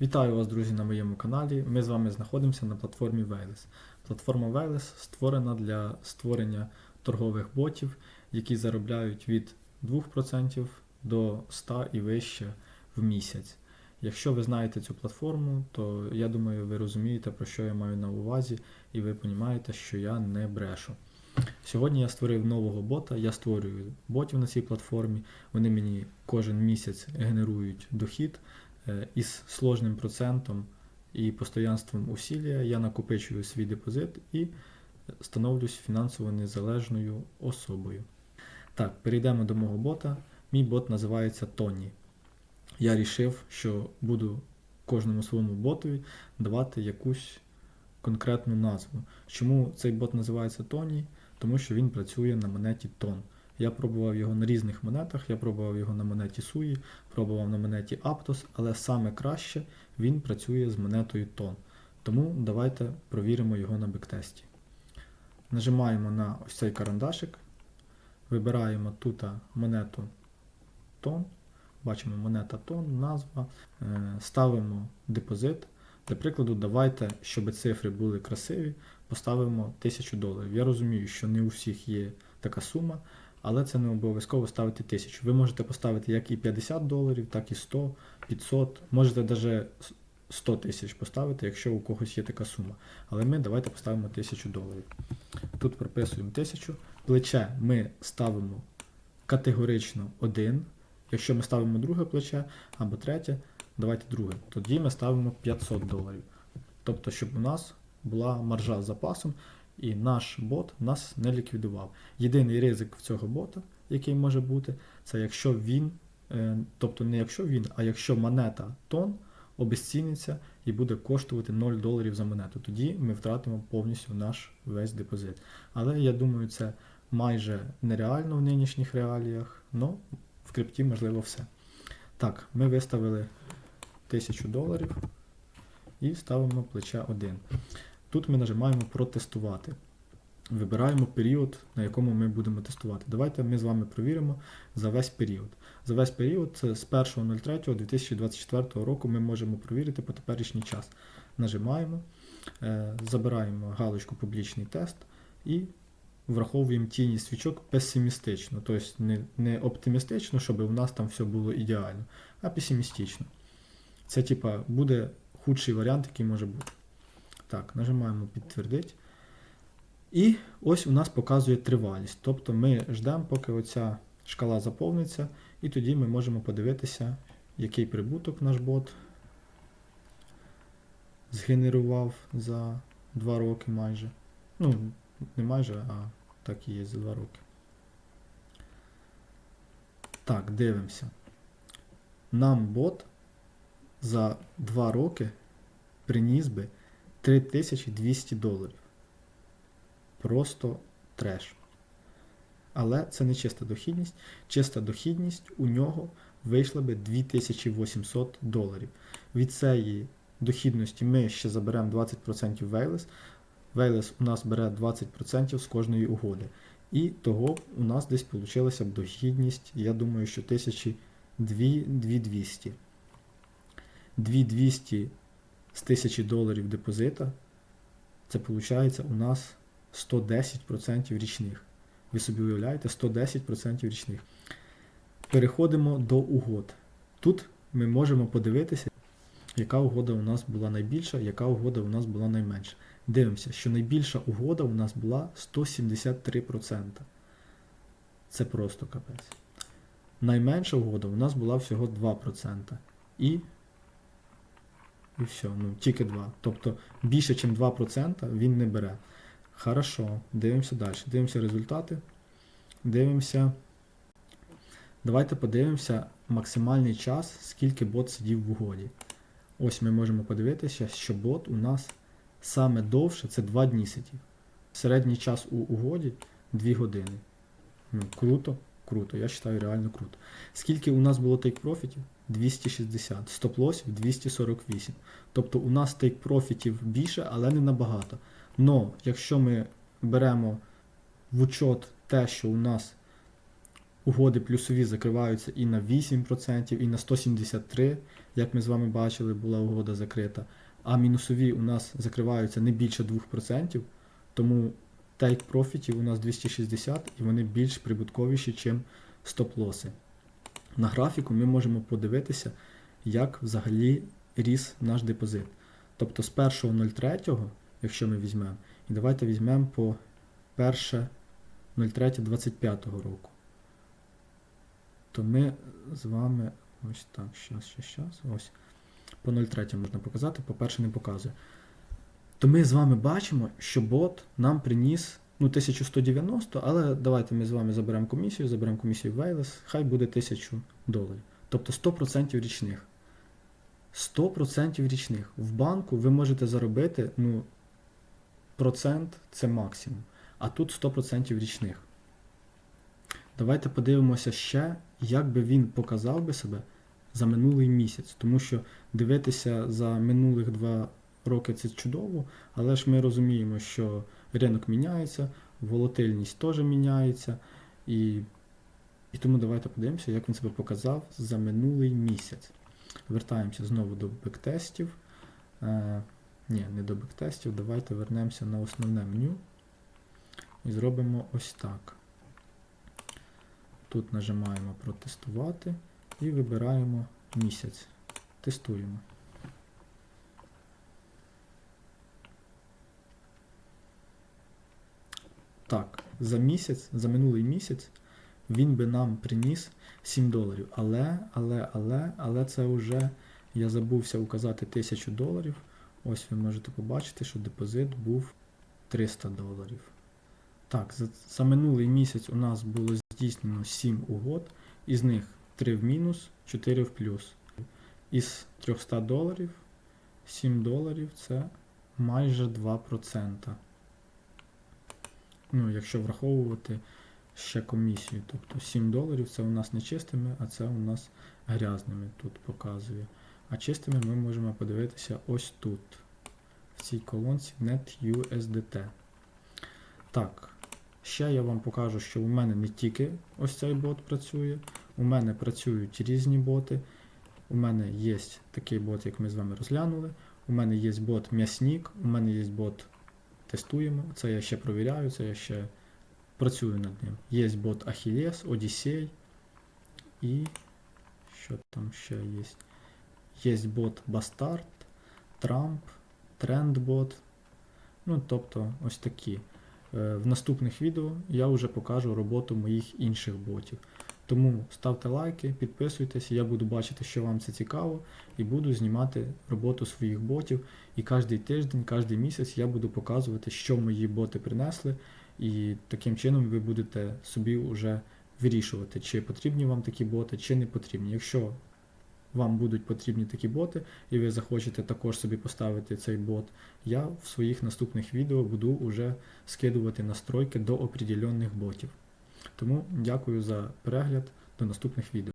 Вітаю вас, друзі, на моєму каналі. Ми з вами знаходимося на платформі Veles. Платформа Veles створена для створення торгових ботів, які заробляють від 2% до 100 і вище в місяць. Якщо ви знаєте цю платформу, то я думаю, ви розумієте, про що я маю на увазі, і ви розумієте, що я не брешу. Сьогодні я створив нового бота, я створюю ботів на цій платформі. Вони мені кожен місяць генерують дохід. Е, із сложним процентом і постоянством усілля я накопичую свій депозит і становлюсь фінансово незалежною особою. Так, перейдемо до мого бота. Мій бот називається Тоні. Я вирішив, що буду кожному своєму ботові давати якусь конкретну назву. Чому цей бот називається Тоні? Тому що він працює на монеті Тон. Я пробував його на різних монетах, я пробував його на монеті Суї, пробував на монеті Aptos, але саме краще він працює з монетою Тон. Тому давайте провіримо його на бектесті. Нажимаємо на ось цей карандашик, вибираємо тут монету Тон, бачимо монета Тон, назва, е, ставимо депозит. Для прикладу, давайте, щоб цифри були красиві, поставимо 1000 доларів. Я розумію, що не у всіх є така сума, але це не обов'язково ставити 1000. Ви можете поставити як і 50 доларів, так і 100, 500, можете навіть 100 тисяч поставити, якщо у когось є така сума. Але ми давайте поставимо 1000 доларів. Тут прописуємо 1000. Плече ми ставимо категорично 1. Якщо ми ставимо друге плече або третє, давайте друге. Тоді ми ставимо 500 доларів. Тобто, щоб у нас була маржа з запасом, і наш бот нас не ліквідував. Єдиний ризик в цього бота, який може бути, це якщо він, е, тобто не якщо він, а якщо монета тон обезціниться і буде коштувати 0 доларів за монету. Тоді ми втратимо повністю наш весь депозит. Але я думаю, це майже нереально в нинішніх реаліях, але в крипті можливо все. Так, ми виставили 1000 доларів і ставимо плече 1. Тут ми нажимаємо протестувати. Вибираємо період, на якому ми будемо тестувати. Давайте ми з вами провіримо за весь період. За весь період, це з 1.03.2024 року ми можемо провірити по теперішній час. Нажимаємо, е, забираємо галочку Публічний тест і враховуємо тіні свічок песимістично. Тобто не, не оптимістично, щоб у нас там все було ідеально, а песимістично. Це типа буде худший варіант, який може бути. Так, нажимаємо підтвердити. І ось у нас показує тривалість. Тобто ми ждемо, поки оця шкала заповниться, і тоді ми можемо подивитися, який прибуток наш бот згенерував за 2 роки майже. Ну, не майже, а так і є за 2 роки. Так, дивимося. Нам бот за 2 роки приніс би 3200 доларів. Просто треш. Але це не чиста дохідність. Чиста дохідність у нього вийшла би 2800 доларів. Від цієї дохідності ми ще заберемо 20% Вейлес. Вейлес у нас бере 20% з кожної угоди. І того у нас десь вийшла б дохідність, я думаю, що 1200. 2200 з 1000 доларів депозита, це виходить у нас 110% річних. Ви собі уявляєте, 110% річних. Переходимо до угод. Тут ми можемо подивитися, яка угода у нас була найбільша, яка угода у нас була найменша. Дивимося, що найбільша угода у нас була 173%. Це просто капець. Найменша угода у нас була всього 2%. І і все, ну тільки 2. Тобто більше, ніж 2% він не бере. Хорошо, дивимося далі. Дивимося результати. Дивимося. Давайте подивимося максимальний час, скільки бот сидів в угоді. Ось ми можемо подивитися, що бот у нас саме довше це 2 дні сидів. Середній час у угоді 2 години. Ну, Круто, круто, я вважаю реально круто. Скільки у нас було тейк профітів? 260, стоп-лосів 248. Тобто у нас тейк профітів більше, але не набагато. Но якщо ми беремо в учет те, що у нас угоди плюсові закриваються і на 8%, і на 173%, як ми з вами бачили, була угода закрита. А мінусові у нас закриваються не більше 2%, тому take профітів у нас 260 і вони більш прибутковіші, ніж стоп-лоси. На графіку ми можемо подивитися, як взагалі ріс наш депозит. Тобто з 1.03, якщо ми візьмемо, і давайте візьмемо по 1.03.25 року, то ми з вами ось так, щас, щас, щас, ось. По 0,3 можна показати, по перше не показує. То ми з вами бачимо, що бот нам приніс ну, 1190, але давайте ми з вами заберемо комісію, заберемо комісію Wayless, хай буде 1000 доларів. Тобто 100% річних. 100% річних. В банку ви можете заробити, ну, процент це максимум. А тут 100% річних. Давайте подивимося ще, як би він показав би себе за минулий місяць. Тому що дивитися за минулих два роки це чудово, але ж ми розуміємо, що ринок міняється, волатильність теж міняється. І, і тому давайте подивимося, як він себе показав за минулий місяць. Вертаємося знову до бектестів. Е, ні, не до бектестів. Давайте вернемося на основне меню і зробимо ось так. Тут нажимаємо протестувати і вибираємо місяць. Тестуємо. Так, за місяць, за минулий місяць він би нам приніс 7 доларів. Але, але, але, але це вже я забувся указати 1000 доларів. Ось ви можете побачити, що депозит був 300 доларів. Так, за, за минулий місяць у нас було здійснено 7 угод, із них 3 в мінус, 4 в плюс. Із 300 доларів 7 доларів це майже 2%. Ну, якщо враховувати ще комісію. Тобто 7 доларів це у нас не чистими, а це у нас грязними тут показує. А чистими ми можемо подивитися ось тут, в цій колонці NetUSDT. Так, ще я вам покажу, що у мене не тільки ось цей бот працює, у мене працюють різні боти. У мене є такий бот, як ми з вами розглянули. У мене є бот М'яснік, у мене є бот Тестуємо. Це я ще провіряю, це я ще працюю над ним. Є бот Achilles, Odyssey і що там ще є? Є бот Bastard, Trump, Trendbot. Ну, тобто ось такі. Е, В наступних відео я вже покажу роботу моїх інших ботів. Тому ставте лайки, підписуйтесь, я буду бачити, що вам це цікаво, і буду знімати роботу своїх ботів. І кожен тиждень, кожен місяць я буду показувати, що мої боти принесли, і таким чином ви будете собі вже вирішувати, чи потрібні вам такі боти, чи не потрібні. Якщо вам будуть потрібні такі боти, і ви захочете також собі поставити цей бот, я в своїх наступних відео буду вже скидувати настройки до определенних ботів. Тому дякую за перегляд, до наступних відео.